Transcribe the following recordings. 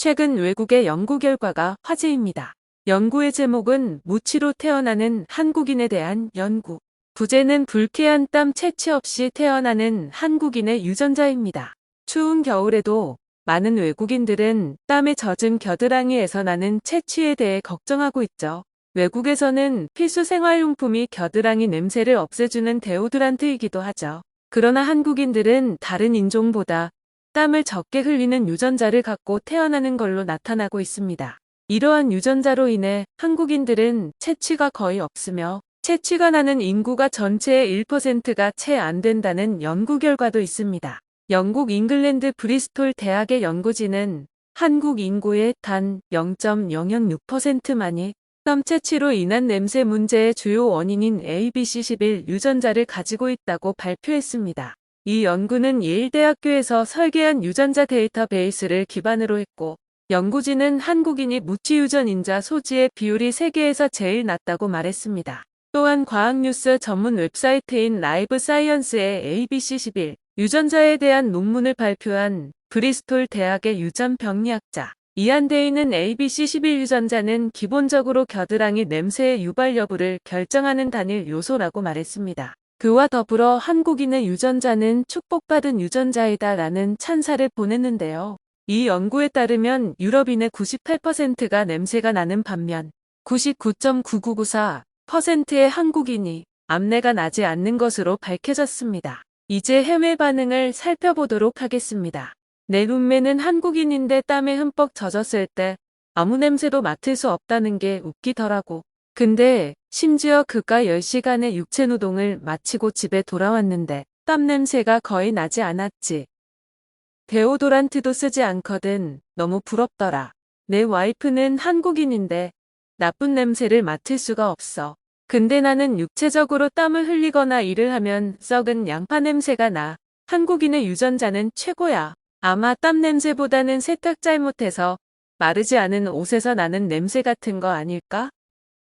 최근 외국의 연구 결과가 화제입니다. 연구의 제목은 무치로 태어나는 한국인에 대한 연구. 부제는 불쾌한 땀 채취 없이 태어나는 한국인의 유전자입니다. 추운 겨울에도 많은 외국인들은 땀에 젖은 겨드랑이에서 나는 채취에 대해 걱정하고 있죠. 외국에서는 필수 생활용품이 겨드랑이 냄새를 없애주는 데오드란트이기도 하죠. 그러나 한국인들은 다른 인종보다 땀을 적게 흘리는 유전자를 갖고 태어나는 걸로 나타나고 있습니다. 이러한 유전자로 인해 한국인들은 채취가 거의 없으며 채취가 나는 인구가 전체의 1%가 채 안 된다는 연구 결과도 있습니다. 영국 잉글랜드 브리스톨 대학의 연구진은 한국 인구의 단 0.006%만이 땀 채취로 인한 냄새 문제의 주요 원인인 ABC11 유전자를 가지고 있다고 발표했습니다. 이 연구는 예일대학교에서 설계한 유전자 데이터베이스를 기반으로 했고 연구진은 한국인이 무치유전인자 소지의 비율이 세계에서 제일 낮다고 말했습니다. 또한 과학뉴스 전문 웹사이트인 라이브 사이언스의 ABC11 유전자에 대한 논문을 발표한 브리스톨 대학의 유전 병리학자 이안데이는 ABC11 유전자는 기본적으로 겨드랑이 냄새의 유발 여부를 결정하는 단일 요소라고 말했습니다. 그와 더불어 한국인의 유전자는 축복받은 유전자이다 라는 찬사를 보냈는데요. 이 연구에 따르면 유럽인의 98%가 냄새가 나는 반면 99.9994%의 한국인이 암내가 나지 않는 것으로 밝혀졌습니다. 이제 해외 반응을 살펴보도록 하겠습니다. 내 룸메는 한국인인데 땀에 흠뻑 젖었을 때 아무 냄새도 맡을 수 없다는 게 웃기더라고. 근데 심지어 그가 10시간의 육체노동을 마치고 집에 돌아왔는데 땀 냄새가 거의 나지 않았지. 데오도란트도 쓰지 않거든. 너무 부럽더라. 내 와이프는 한국인인데 나쁜 냄새를 맡을 수가 없어. 근데 나는 육체적으로 땀을 흘리거나 일을 하면 썩은 양파 냄새가 나. 한국인의 유전자는 최고야. 아마 땀 냄새보다는 세탁 잘못해서 마르지 않은 옷에서 나는 냄새 같은 거 아닐까?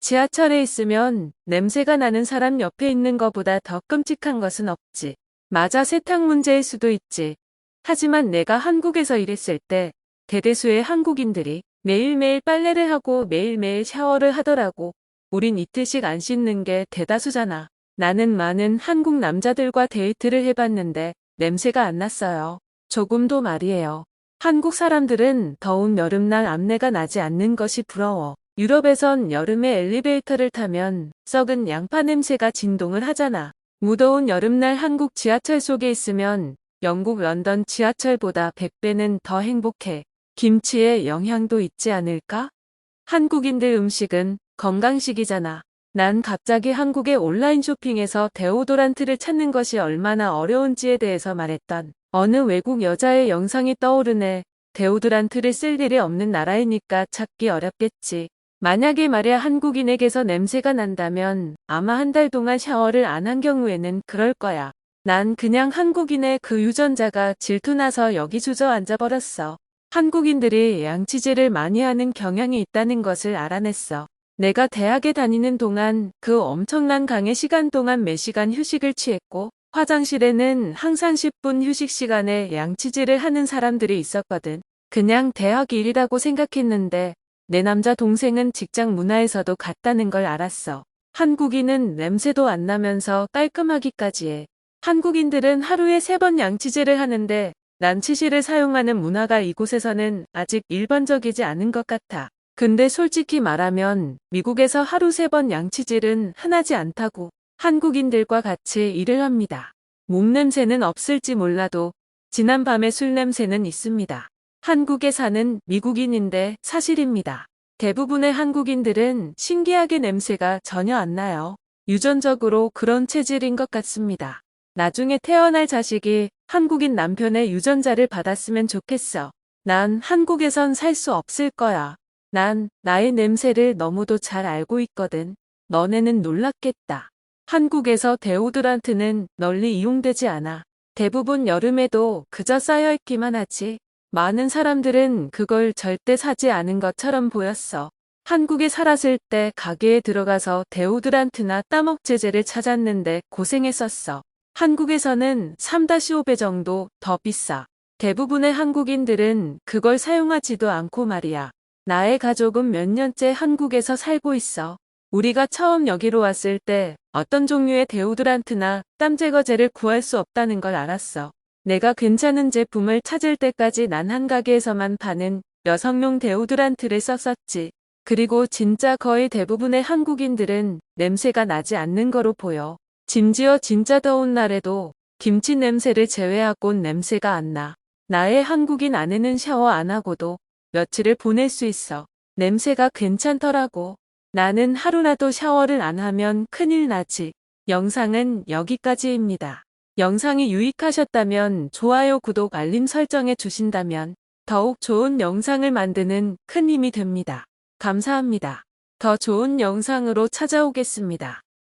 지하철에 있으면 냄새가 나는 사람 옆에 있는 것보다 더 끔찍한 것은 없지. 맞아 세탁 문제일 수도 있지. 하지만 내가 한국에서 일했을 때 대대수의 한국인들이 매일매일 빨래를 하고 매일매일 샤워를 하더라고. 우린 이틀씩 안 씻는 게 대다수잖아. 나는 많은 한국 남자들과 데이트를 해봤는데 냄새가 안 났어요. 조금도 말이에요. 한국 사람들은 더운 여름날 암내가 나지 않는 것이 부러워. 유럽에선 여름에 엘리베이터를 타면 썩은 양파 냄새가 진동을 하잖아. 무더운 여름날 한국 지하철 속에 있으면 영국 런던 지하철보다 100배는 더 행복해. 김치에 영향도 있지 않을까? 한국인들 음식은 건강식이잖아. 난 갑자기 한국의 온라인 쇼핑에서 데오도란트를 찾는 것이 얼마나 어려운지에 대해서 말했던 어느 외국 여자의 영상이 떠오르네. 데오도란트를 쓸 일이 없는 나라이니까 찾기 어렵겠지. 만약에 말야 한국인에게서 냄새가 난다면 아마 한 달 동안 샤워를 안 한 경우에는 그럴 거야. 난 그냥 한국인의 그 유전자가 질투나서 여기 주저앉아 버렸어. 한국인들이 양치질을 많이 하는 경향이 있다는 것을 알아냈어. 내가 대학에 다니는 동안 그 엄청난 강의 시간 동안 매 시간 휴식을 취했고 화장실에는 항상 10분 휴식 시간에 양치질을 하는 사람들이 있었거든. 그냥 대학 일이라고 생각했는데 내 남자 동생은 직장 문화에서도 같다는 걸 알았어. 한국인은 냄새도 안 나면서 깔끔하기까지 해. 한국인들은 하루에 세 번 양치질을 하는데 난치실을 사용하는 문화가 이곳에서는 아직 일반적이지 않은 것 같아. 근데 솔직히 말하면 미국에서 하루 세 번 양치질은 흔하지 않다고 한국인들과 같이 일을 합니다. 몸 냄새는 없을지 몰라도 지난 밤의 술 냄새는 있습니다. 한국에 사는 미국인인데 사실입니다. 대부분의 한국인들은 신기하게 냄새가 전혀 안 나요. 유전적으로 그런 체질인 것 같습니다. 나중에 태어날 자식이 한국인 남편의 유전자를 받았으면 좋겠어. 난 한국에선 살 수 없을 거야. 난 나의 냄새를 너무도 잘 알고 있거든. 너네는 놀랐겠다. 한국에서 데오드란트는 널리 이용되지 않아. 대부분 여름에도 그저 쌓여있기만 하지. 많은 사람들은 그걸 절대 사지 않은 것처럼 보였어. 한국에 살았을 때 가게에 들어가서 데오드란트나 땀옥제제를 찾았는데 고생했었어. 한국에서는 3-5배 정도 더 비싸. 대부분의 한국인들은 그걸 사용하지도 않고 말이야. 나의 가족은 몇 년째 한국에서 살고 있어. 우리가 처음 여기로 왔을 때 어떤 종류의 데오드란트나 땀 제거제를 구할 수 없다는 걸 알았어. 내가 괜찮은 제품을 찾을 때까지 난 한 가게에서만 파는 여성용 데오드란트를 썼었지. 그리고 진짜 거의 대부분의 한국인들은 냄새가 나지 않는 거로 보여. 심지어 진짜 더운 날에도 김치 냄새를 제외하곤 냄새가 안 나. 나의 한국인 아내는 샤워 안 하고도 며칠을 보낼 수 있어. 냄새가 괜찮더라고. 나는 하루라도 샤워를 안 하면 큰일 나지. 영상은 여기까지입니다. 영상이 유익하셨다면 좋아요, 구독, 알림 설정해 주신다면 더욱 좋은 영상을 만드는 큰 힘이 됩니다. 감사합니다. 더 좋은 영상으로 찾아오겠습니다.